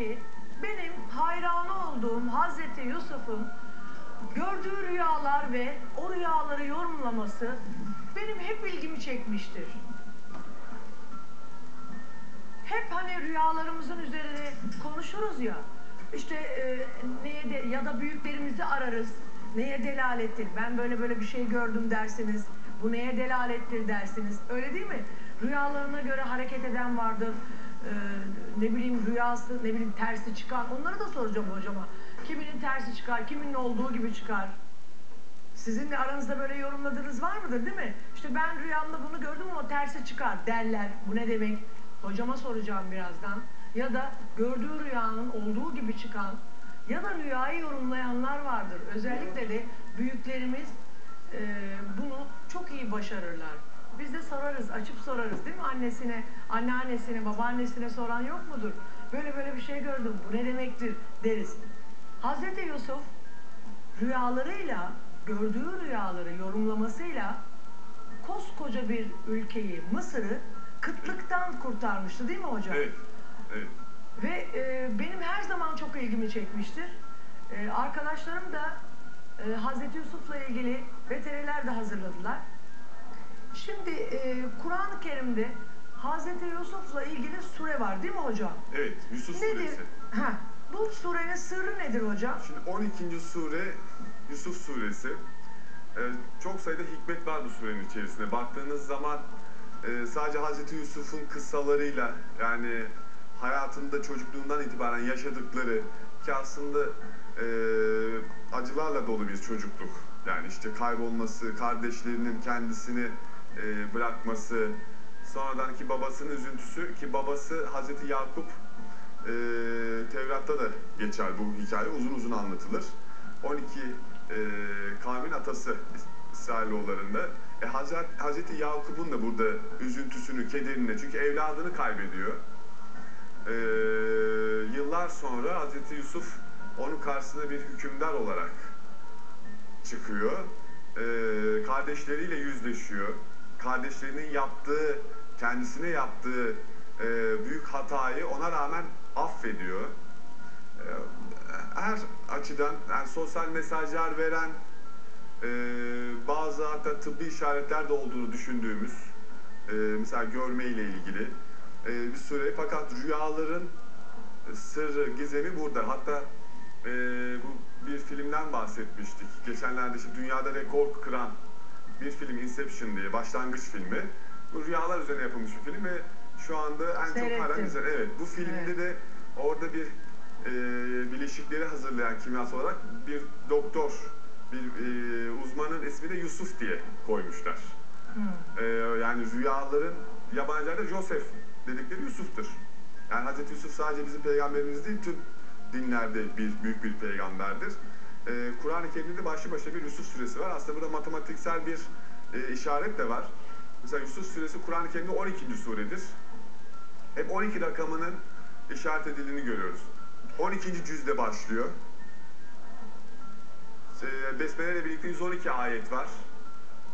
ki benim hayranı olduğum Hazreti Yusuf'un gördüğü rüyalar ve o rüyaları yorumlaması benim hep ilgimi çekmiştir. Hep hani rüyalarımızın üzerine konuşuruz ya. İşte e, neye de ya da büyüklerimizi ararız. Neye delalettir? Ben böyle böyle bir şey gördüm dersiniz. Bu neye delalettir dersiniz. Öyle değil mi? Rüyalarına göre hareket eden vardır. Ee, ne bileyim rüyası, ne bileyim tersi çıkan. Onları da soracağım hocama. Kiminin tersi çıkar, kiminin olduğu gibi çıkar. Sizin aranızda böyle yorumladığınız var mıdır değil mi? İşte ben rüyamda bunu gördüm ama tersi çıkar derler. Bu ne demek? Hocama soracağım birazdan. Ya da gördüğü rüyanın olduğu gibi çıkan ya da rüyayı yorumlayanlar vardır. Özellikle de büyüklerimiz e, bunu çok iyi başarırlar. Biz de sorarız, açıp sorarız değil mi annesine, anneannesine, babaannesine soran yok mudur? Böyle böyle bir şey gördüm, bu ne demektir deriz. Hazreti Yusuf rüyalarıyla, gördüğü rüyaları yorumlamasıyla koskoca bir ülkeyi, Mısır'ı kıtlıktan kurtarmıştı değil mi hocam? Evet. Evet. Ve e, benim her zaman çok ilgimi çekmiştir. E, arkadaşlarım da e, Hazreti Yusuf'la ilgili veteriler de hazırladılar. Şimdi e, Kur'an-ı Kerim'de Hazreti Yusuf'la ilgili sure var değil mi hocam? Evet. Yusuf Nedir? suresi. Ha, bu surenin sırrı nedir hocam? Şimdi 12. sure Yusuf suresi. Ee, çok sayıda hikmet var bu surenin içerisinde. Baktığınız zaman e, sadece Hazreti Yusuf'un kıssalarıyla yani hayatında çocukluğundan itibaren yaşadıkları ki aslında e, acılarla dolu bir çocukluk. Yani işte kaybolması, kardeşlerinin kendisini e, bırakması, sonradan ki babasının üzüntüsü ki babası Hazreti Yakup e, Tevrat'ta da geçer bu hikaye. Uzun uzun anlatılır. 12 e, kavmin atası İsrailoğullarında. E, Hazreti, Hazreti Yakup'un da burada üzüntüsünü, kederini çünkü evladını kaybediyor. E, yıllar sonra Hazreti Yusuf onun karşısına bir hükümdar olarak çıkıyor. E, kardeşleriyle yüzleşiyor. Kardeşlerinin yaptığı, kendisine yaptığı e, büyük hatayı ona rağmen affediyor. E, her açıdan yani sosyal mesajlar veren e, bazı hatta tıbbi işaretler de olduğunu düşündüğümüz e, mesela görme ile ilgili e, bir süre fakat rüyaların sırrı, gizemi burada. Hatta e, bu bir filmden bahsetmiştik. Geçenlerde işte dünyada rekor kıran bir film Inception diye başlangıç filmi. Bu rüyalar üzerine yapılmış bir film ve şu anda en çok Seyrettim. hala güzel. Evet bu filmde Evet. de orada bir e, bileşikleri hazırlayan kimyasal olarak bir doktor, bir e, uzmanın ismi de Yusuf diye koymuşlar. Hı. E, yani rüyaların yabancılarda Joseph dedikleri Yusuf'tur. Yani Hazreti Yusuf sadece bizim peygamberimiz değil, tüm dinlerde bir büyük bir peygamberdir. E, Kur'an-ı Kerim'de başlı başına bir Yusuf suresi var. Aslında burada matematiksel bir e, işaret de var. Mesela Yusuf suresi Kur'an-ı Kerim'de 12. suredir. Hep 12 rakamının işaret edildiğini görüyoruz. 12. cüzde başlıyor. E, Besmele ile birlikte 112 ayet var.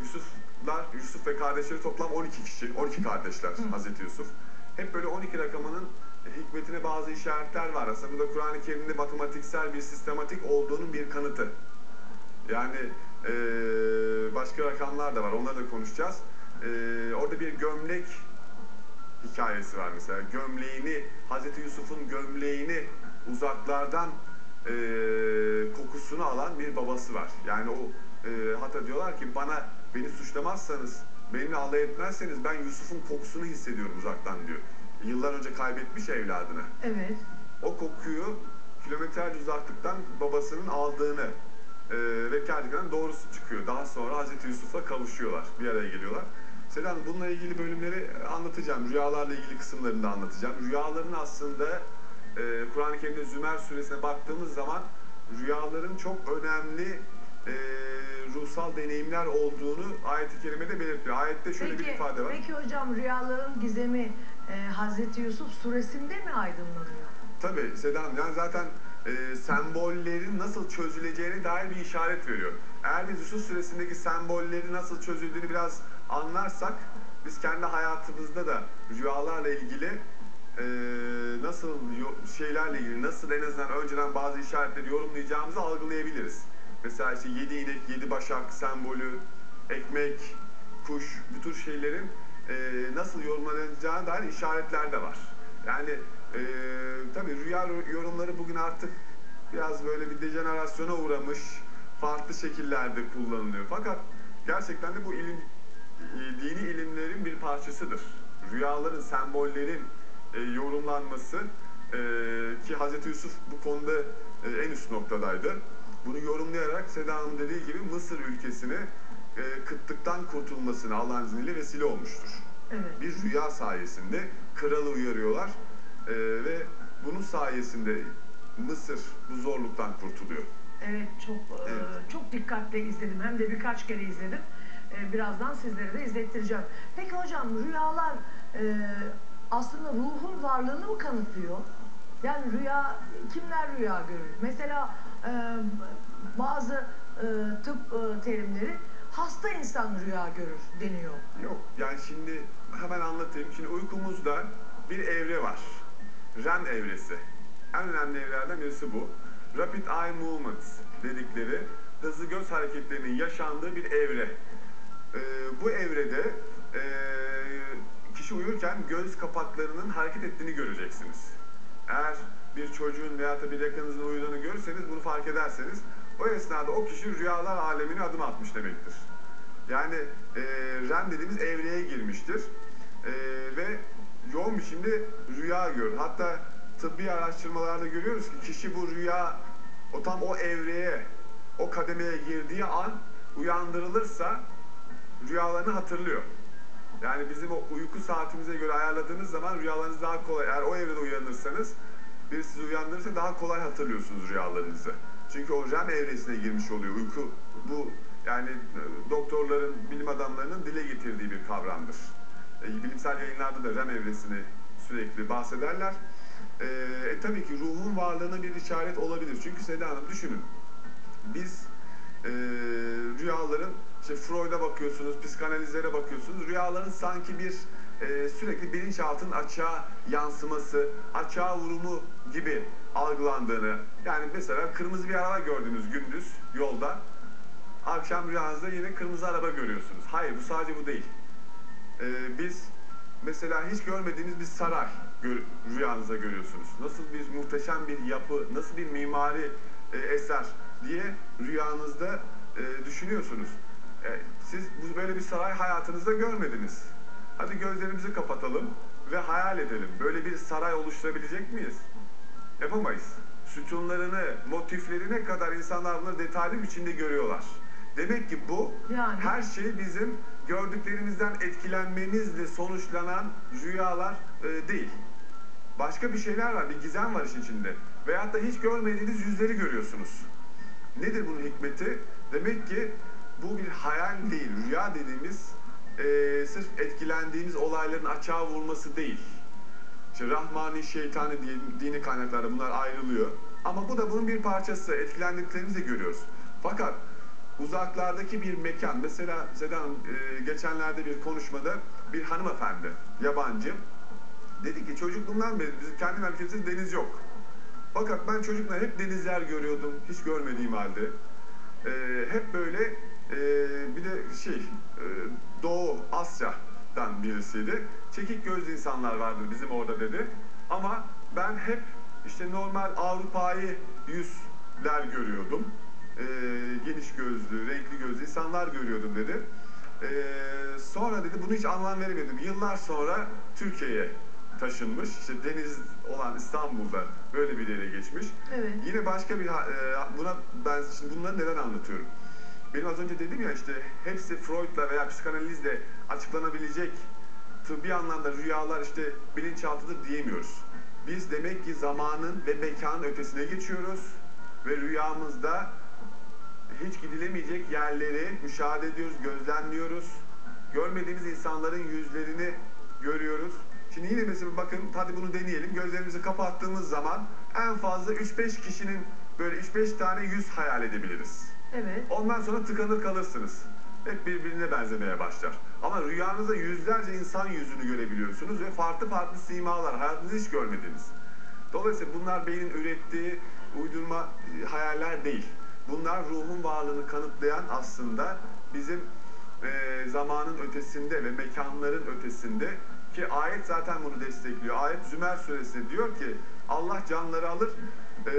Yusuflar, Yusuf ve kardeşleri toplam 12 kişi, 12 kardeşler Hazreti Yusuf. Hep böyle 12 rakamının hikmetine bazı işaretler var. Aslında burada Kur'an-ı Kerim'de matematiksel bir sistematik olduğunun bir kanıtı. Yani eee, başka rakamlar da var, onları da konuşacağız. Eee, orada bir gömlek hikayesi var mesela. Gömleğini, Hazreti Yusuf'un gömleğini uzaklardan eee, kokusunu alan bir babası var. Yani o eee, hatta diyorlar ki bana beni suçlamazsanız, benimle alay etmezseniz ben Yusuf'un kokusunu hissediyorum uzaktan diyor. Yıllar önce kaybetmiş evladını. Evet. O kokuyu kilometrelerce uzaklıktan babasının aldığını eee ve gerçekten doğrusu çıkıyor. Daha sonra Hazreti Yusuf'la kavuşuyorlar. Bir araya geliyorlar. Selam bununla ilgili bölümleri anlatacağım. Rüyalarla ilgili kısımlarını da anlatacağım. Rüyaların aslında eee Kur'an-ı Kerim'de Zümer suresine baktığımız zaman rüyaların çok önemli eee, ruhsal deneyimler olduğunu ayet-i kerimede belirtiyor. Ayette şöyle bir Peki, ifade var. peki hocam rüyaların gizemi e, Hazreti Yusuf suresinde mi aydınlanıyor? Tabii Sedan yani zaten e, sembollerin nasıl çözüleceğine dair bir işaret veriyor. Eğer biz Yusuf süresindeki sembolleri nasıl çözüldüğünü biraz anlarsak biz kendi hayatımızda da rüyalarla ilgili e, nasıl şeylerle ilgili, nasıl en azından önceden bazı işaretleri yorumlayacağımızı algılayabiliriz. Mesela işte yedi inek, yedi başak sembolü, ekmek, kuş, bu tür şeylerin e, nasıl yorumlanacağına dair işaretler de var. Yani e, tabii rüya yorumları bugün artık biraz böyle bir dejenerasyona uğramış, farklı şekillerde kullanılıyor. Fakat gerçekten de bu ilim, e, dini ilimlerin bir parçasıdır. Rüyaların, sembollerin e, yorumlanması e, ki Hz. Yusuf bu konuda e, en üst noktadaydı. Bunu yorumlayarak Seda Hanım dediği gibi Mısır ülkesini e, kıtlıktan kurtulmasına Allah'ın izniyle vesile olmuştur. Evet. Bir rüya sayesinde kralı uyarıyorlar e, ve bunun sayesinde Mısır bu zorluktan kurtuluyor. Evet çok e, Evet. çok dikkatle izledim. Hem de birkaç kere izledim. E, birazdan sizlere de izlettireceğim. Peki hocam rüyalar e, aslında ruhun varlığını mı kanıtlıyor? Yani rüya kimler rüya görür? Mesela e, bazı e, tıp e, terimleri hasta insan rüya görür deniyor. Yok yani şimdi hemen anlatayım. Şimdi uykumuzda bir evre var. REM evresi. En önemli evrelerden birisi bu. Rapid Eye Movements dedikleri hızlı göz hareketlerinin yaşandığı bir evre. Ee, bu evrede ee, kişi uyurken göz kapaklarının hareket ettiğini göreceksiniz. Eğer bir çocuğun veya da bir yakınınızın uyuduğunu görürseniz bunu fark ederseniz o esnada o kişi rüyalar alemine adım atmış demektir. Yani e, REM dediğimiz evreye girmiştir. E, ve yoğun biçimde rüya görür. Hatta tıbbi araştırmalarda görüyoruz ki kişi bu rüya o tam o evreye, o kademeye girdiği an uyandırılırsa rüyalarını hatırlıyor. Yani bizim o uyku saatimize göre ayarladığınız zaman rüyalarınız daha kolay. Eğer o evrede uyanırsanız, biri sizi uyandırırsa daha kolay hatırlıyorsunuz rüyalarınızı. Çünkü o REM evresine girmiş oluyor. Uyku bu yani e, doktorların, bilim adamlarının dile getirdiği bir kavramdır. E, bilimsel yayınlarda da REM evresini sürekli bahsederler. E, e, tabii ki ruhun varlığına bir işaret olabilir. Çünkü Seda Hanım düşünün. Biz e, rüyaların işte Freud'a bakıyorsunuz, psikanalizlere bakıyorsunuz. Rüyaların sanki bir e, sürekli bilinçaltının açığa yansıması, açığa vurumu gibi algılandığını. Yani mesela kırmızı bir araba gördünüz gündüz yolda. Akşam rüyanızda yine kırmızı araba görüyorsunuz. Hayır bu sadece bu değil. E, biz mesela hiç görmediğiniz bir saray gör, rüyanızda görüyorsunuz. Nasıl bir muhteşem bir yapı, nasıl bir mimari e, eser diye rüyanızda e, düşünüyorsunuz. E, siz bu böyle bir saray hayatınızda görmediniz. Hadi gözlerimizi kapatalım ve hayal edelim. Böyle bir saray oluşturabilecek miyiz? Yapamayız. Sütunlarını, motiflerine kadar insanlar bunları detaylı biçimde görüyorlar. Demek ki bu Yani? her şey bizim gördüklerimizden etkilenmemizle sonuçlanan rüyalar e, değil. Başka bir şeyler var, bir gizem var işin içinde. Veyahut da hiç görmediğiniz yüzleri görüyorsunuz. Nedir bunun hikmeti? Demek ki bu bir hayal değil, rüya dediğimiz e, sırf etkilendiğimiz olayların açığa vurması değil. İşte Rahmani, şeytani diye dini kaynaklarda bunlar ayrılıyor. Ama bu da bunun bir parçası. Etkilendiklerimizi görüyoruz. Fakat uzaklardaki bir mekan, mesela Seda e, geçenlerde bir konuşmada bir hanımefendi, yabancı, dedi ki çocukluğumdan beri bizim kendi memleketimizde deniz yok. Fakat ben çocuklar hep denizler görüyordum, hiç görmediğim halde. E, hep böyle e, bir de şey, e, Doğu Asya'dan birisiydi. Çekik gözlü insanlar vardır bizim orada dedi. Ama ben hep işte normal Avrupa'yı yüzler görüyordum. E, geniş gözlü, renkli gözlü insanlar görüyordum dedi. E, sonra dedi bunu hiç anlam veremedim. Yıllar sonra Türkiye'ye taşınmış. İşte deniz olan İstanbul'da böyle bir yere geçmiş. Evet. Yine başka bir e, buna ben şimdi bunları neden anlatıyorum? Benim az önce dedim ya işte hepsi Freud'la veya psikanalizle açıklanabilecek tıbbi anlamda rüyalar işte bilinçaltıdır diyemiyoruz. Biz demek ki zamanın ve mekanın ötesine geçiyoruz ve rüyamızda hiç gidilemeyecek yerleri müşahede ediyoruz, gözlemliyoruz. Görmediğimiz insanların yüzlerini görüyoruz. Şimdi yine mesela bakın hadi bunu deneyelim. Gözlerimizi kapattığımız zaman en fazla 3-5 kişinin böyle 3-5 tane yüz hayal edebiliriz. Evet. Ondan sonra tıkanır kalırsınız. hep birbirine benzemeye başlar. Ama rüyanızda yüzlerce insan yüzünü görebiliyorsunuz ve farklı farklı simalar, hayatınızda hiç görmediğiniz. Dolayısıyla bunlar beynin ürettiği uydurma e, hayaller değil. Bunlar ruhun varlığını kanıtlayan aslında bizim e, zamanın ötesinde ve mekanların ötesinde ki ayet zaten bunu destekliyor. Ayet Zümer suresinde diyor ki Allah canları alır, e,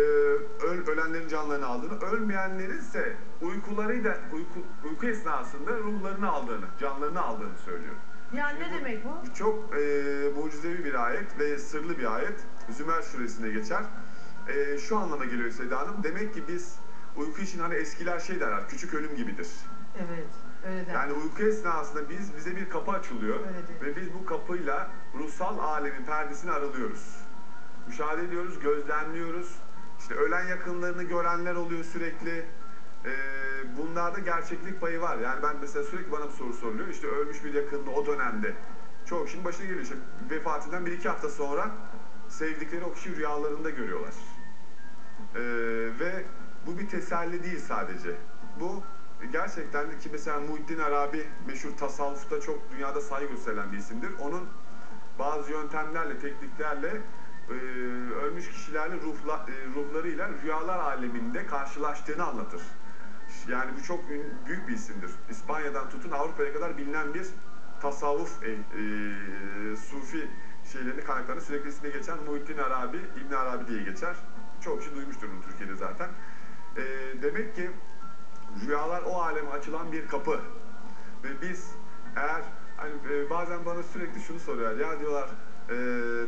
öl, ölenlerin canlarını aldığını, ölmeyenlerin ise uykularıyla uyku, uyku esnasında ruhlarını aldığını, canlarını aldığını söylüyor. Yani ne demek bu? Bu çok e, mucizevi bir ayet ve sırlı bir ayet. Zümer suresinde geçer. E, şu anlama geliyor Seda Hanım. Demek ki biz uyku için hani eskiler şey derler, küçük ölüm gibidir. Evet. Öyle der. Yani uyku esnasında biz bize bir kapı açılıyor Öyle ve biz bu kapıyla ruhsal alemin perdesini aralıyoruz. Müşahede ediyoruz, gözlemliyoruz. İşte ölen yakınlarını görenler oluyor sürekli. Ee, bunlarda gerçeklik payı var. Yani ben mesela sürekli bana bir soru soruluyor. İşte ölmüş bir yakınını o dönemde. Çoğu kişinin başına geliyor. İşte vefatından bir iki hafta sonra sevdikleri o kişi rüyalarında görüyorlar. Ee, ve bu bir teselli değil sadece. Bu gerçekten de ki mesela Muhittin Arabi meşhur tasavvufta çok dünyada saygı gösterilen bir isimdir. Onun bazı yöntemlerle, tekniklerle e, ölmüş kişilerle ruhla, e, ruhlarıyla rüyalar aleminde karşılaştığını anlatır. Yani bu çok büyük bir isimdir. İspanya'dan tutun Avrupa'ya kadar bilinen bir tasavvuf, e, e, sufi şeylerini kaynaklarını sürekli ismi geçen Muhittin Arabi, İbn Arabi diye geçer. Çok kişi duymuştur bunu Türkiye'de zaten. E, demek ki rüyalar o aleme açılan bir kapı. Ve biz eğer hani e, bazen bana sürekli şunu soruyorlar. Ya diyorlar e,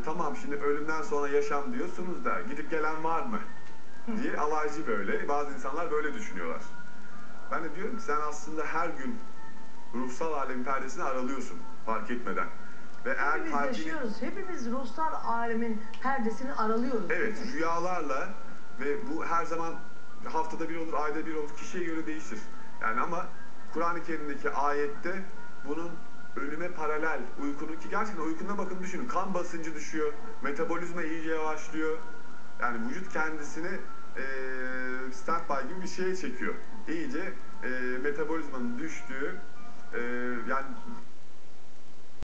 tamam şimdi ölümden sonra yaşam diyorsunuz da gidip gelen var mı? diye alaycı böyle. Bazı insanlar böyle düşünüyorlar. Ben de diyorum ki sen aslında her gün ruhsal alemin perdesini aralıyorsun fark etmeden. Ve eğer Hepimiz kalbini yaşıyoruz. Hepimiz ruhsal alemin perdesini aralıyoruz. Evet, rüyalarla ve bu her zaman haftada bir olur, ayda bir olur, kişiye göre değişir. Yani ama Kur'an-ı Kerim'deki ayette bunun ölüme paralel, uykunun ki gerçekten uykuna bakın düşünün, kan basıncı düşüyor, metabolizma iyice yavaşlıyor. Yani vücut kendisini e, standby gibi bir şeye çekiyor. İyice e, metabolizmanın düştüğü, e, yani